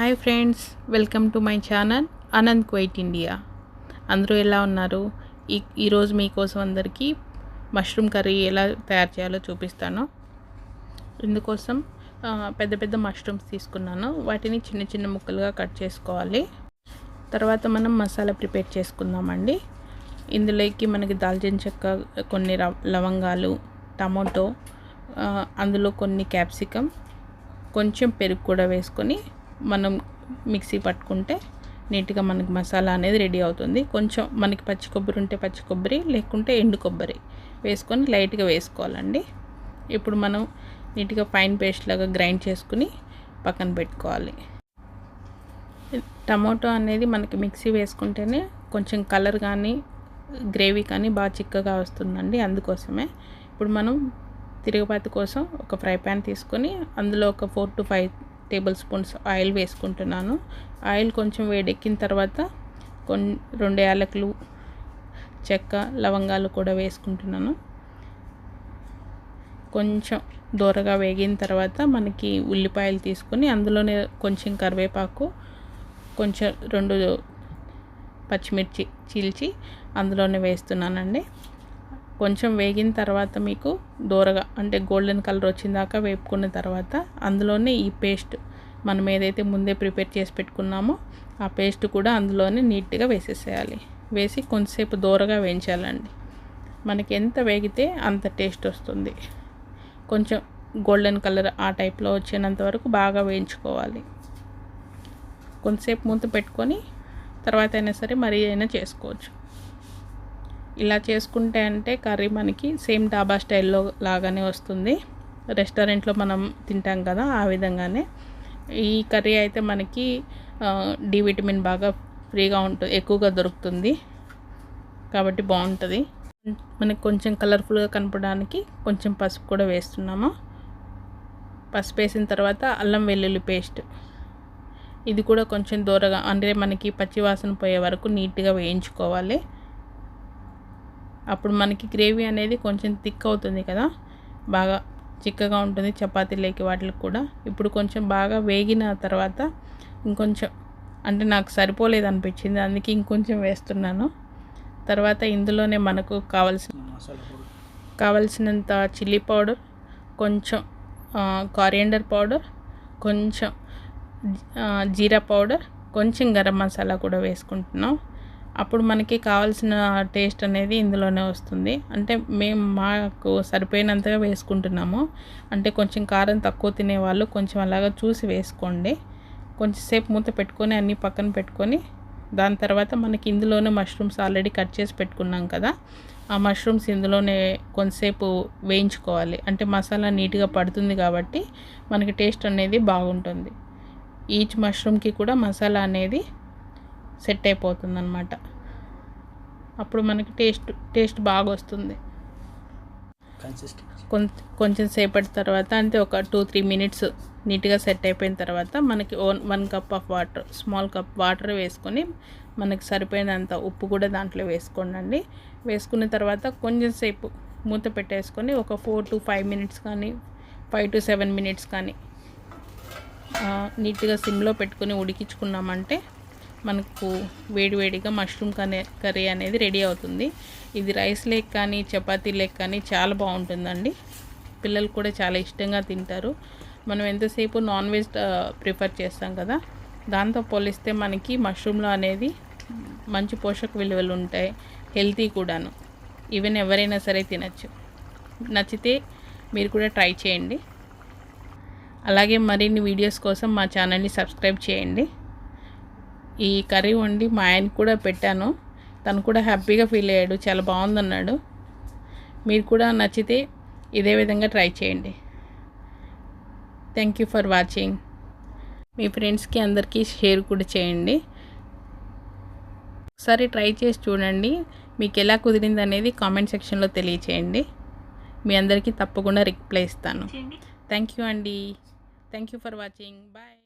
Hi friends welcome to my channel Anant quite India. అందరూ ఎలా ఉన్నారు? ఈ ఈరోజు మీకోసం అందరికీ మష్రూమ్ కర్రీ ఎలా తయారు చేయాలో చూపిస్తాను. ఇందుకోసం పెద్ద పెద్ద మష్రూమ్స్ తీసుకున్నాను. వాటిని చిన్న చిన్న ముక్కలుగా కట్ చేసుకోవాలి. తర్వాత మనం మసాలా ప్రిపేర్ చేసుకుందామండి. ఇందులోకి మనకి దాల్చిన చెక్క కొన్ని లవంగాలు టమాటో అందులో కొన్ని క్యాప్సికమ్ కొంచెం పెరుగు కూడా వేసుకొని మనం మిక్సీ పట్టుకుంటే నీట్గా మనకి మసాలా అనేది రెడీ అవుతుంది. కొంచెం మనకి పచ్చి కొబ్బరి ఉంటే పచ్చి కొబ్బరి లేకుంటే ఎండు కొబ్బరి వేసుకొని లైట్గా వేసుకోవాలండి. ఇప్పుడు మనం నీట్గా ఫైన్ పేస్ట్ లాగా గ్రైండ్ చేసుకుని పక్కన పెట్టుకోవాలి. టమాటో అనేది మనకి మిక్సీ వేసుకుంటేనే కొంచెం కలర్ కానీ గ్రేవీ కానీ బాగా చిక్కగా వస్తుందండి అందుకోసమే. ఇప్పుడు మనం తిరుగుబాతి కోసం ఒక ఫ్రై ప్యాన్ తీసుకొని అందులో ఒక four to five table spoons oil వేసుకుంటున్నాను. ఆయిల్ కొంచెం వేడెక్కిన తర్వాత కొన్ని రెండు యాలకులు చెక్క లవంగాలు కూడా వేసుకుంటున్నాను. కొంచెం దూరగా వేగిన తర్వాత మనకి ఉల్లిపాయలు తీసుకొని అందులోనే కొంచెం కరివేపాకు కొంచెం రెండు పచ్చిమిర్చి చీల్చి అందులోనే వేస్తున్నానండి. కొంచెం వేగిన తర్వాత మీకు దూరగా అంటే గోల్డెన్ కలర్ వచ్చిన దాకా వేపుకున్న తర్వాత అందులోనే ఈ పేస్ట్ మనం ఏదైతే ముందే ప్రిపేర్ చేసి పెట్టుకున్నామో ఆ పేస్ట్ కూడా అందులోనే నీట్గా వేసేసేయాలి. వేసి కొంతసేపు దూరగా వేయించాలండి. మనకి ఎంత వేగితే అంత టేస్ట్ వస్తుంది. కొంచెం గోల్డెన్ కలర్ ఆ టైప్లో వచ్చేంత వరకు బాగా వేయించుకోవాలి. కొంతసేపు మూత పెట్టుకొని తర్వాత అయినా సరే మరీ అయినా చేసుకోవచ్చు. ఇలా చేసుకుంటే అంటే కర్రీ మనకి సేమ్ డాబా స్టైల్లో లాగానే వస్తుంది. రెస్టారెంట్లో మనం తింటాం కదా ఆ విధంగానే. ఈ కర్రీ అయితే మనకి డి విటమిన్ బాగా ఫ్రీగా ఉంటుంది ఎక్కువగా దొరుకుతుంది. కాబట్టి బాగుంటుంది. మనకి కొంచెం కలర్ఫుల్గా కనపడడానికి కొంచెం పసుపు కూడా వేస్తున్నాము. పసుపు వేసిన తర్వాత అల్లం వెల్లుల్లి పేస్ట్. ఇది కూడా కొంచెం దూరగా అంటే మనకి పచ్చివాసన పోయే వరకు నీట్గా వేయించుకోవాలి. అప్పుడు మనకి గ్రేవీ అనేది కొంచెం థిక్ అవుతుంది కదా. బాగా చిక్కగా ఉంటుంది చపాతీలోకి వాటికి కూడా. ఇప్పుడు కొంచెం బాగా వేగిన తర్వాత ఇంకొంచెం అంటే నాకు సరిపోలేదు అనిపించింది అందుకే ఇంకొంచెం వేస్తున్నాను. తర్వాత ఇందులోనే మనకు కావాల్సిన కావలసినంత చిల్లీ పౌడర్ కొంచెం కారియండర్ పౌడర్ కొంచెం జీరా పౌడర్ కొంచెం గరం మసాలా కూడా వేసుకుంటున్నాం. అప్పుడు మనకి కావాల్సిన టేస్ట్ అనేది ఇందులోనే వస్తుంది. అంటే మేము మాకు సరిపోయినంతగా వేసుకుంటున్నాము. అంటే కొంచెం కారం తక్కువ తినేవాళ్ళు కొంచెం అలాగా చూసి వేసుకోండి. కొంచెం సేపు మూత పెట్టుకొని అన్నీ పక్కన పెట్టుకొని దాని తర్వాత మనకి ఇందులోనే మష్రూమ్స్ ఆల్రెడీ కట్ చేసి పెట్టుకున్నాం కదా. ఆ మష్రూమ్స్ ఇందులోనే కొంతసేపు వేయించుకోవాలి. అంటే మసాలా నీట్గా పడుతుంది కాబట్టి మనకి టేస్ట్ అనేది బాగుంటుంది. ఈచ్ మష్రూమ్కి కూడా మసాలా అనేది సెట్ అయిపోతుంది అనమాట అప్పుడు మనకి టేస్ట్ టేస్ట్ బాగా వస్తుంది కొంచెం సేపటి తర్వాత అంటే ఒక టూ త్రీ మినిట్స్ నీట్గా సెట్ అయిపోయిన తర్వాత మనకి own one cup of water small cup water వేసుకొని మనకి సరిపోయినంత ఉప్పు కూడా దాంట్లో వేసుకోండి వేసుకున్న తర్వాత కొంచెం సేపు మూత పెట్టేసుకొని ఒక ఫోర్ టు ఫైవ్ మినిట్స్ కానీ ఫైవ్ టు సెవెన్ మినిట్స్ కానీ నీట్గా సిమ్లో పెట్టుకొని ఉడికించుకున్నామంటే మనకు వేడివేడిగా మష్రూమ్ కనే కర్రీ అనేది రెడీ అవుతుంది. ఇది రైస్ లేక్ కానీ చపాతీ లేక్ కానీ చాలా బాగుంటుందండి. పిల్లలు కూడా చాలా ఇష్టంగా తింటారు. మనం ఎంతసేపు నాన్ వెజ్ ప్రిఫర్ చేస్తాం కదా? దాంతో పోలిస్తే మనకి మష్రూమ్లో అనేది మంచి పోషక విలువలు ఉంటాయి. హెల్తీ కూడాను. ఈవెన్ ఎవరైనా సరే తినచ్చు. నచ్చితే మీరు కూడా ట్రై చేయండి. అలాగే మరిన్ని వీడియోస్ కోసం మా ఛానల్ని సబ్స్క్రైబ్ చేయండి. ఈ కర్రీ వండి మా ఆయనకి కూడా పెట్టాను. తను కూడా హ్యాపీగా ఫీల్ అయ్యాడు. చాలా బాగుందన్నాడు. మీరు కూడా నచ్చితే ఇదే విధంగా ట్రై చేయండి. థ్యాంక్ యూ ఫర్ వాచింగ్ మీ ఫ్రెండ్స్కి అందరికీ షేర్ కూడా చేయండి. ఒకసారి ట్రై చేసి చూడండి. మీకు ఎలా కుదిరింది అనేది కామెంట్ సెక్షన్లో తెలియచేయండి. మీ అందరికీ తప్పకుండా రిప్లై ఇస్తాను. థ్యాంక్ యూ అండి. Thank you for watching bye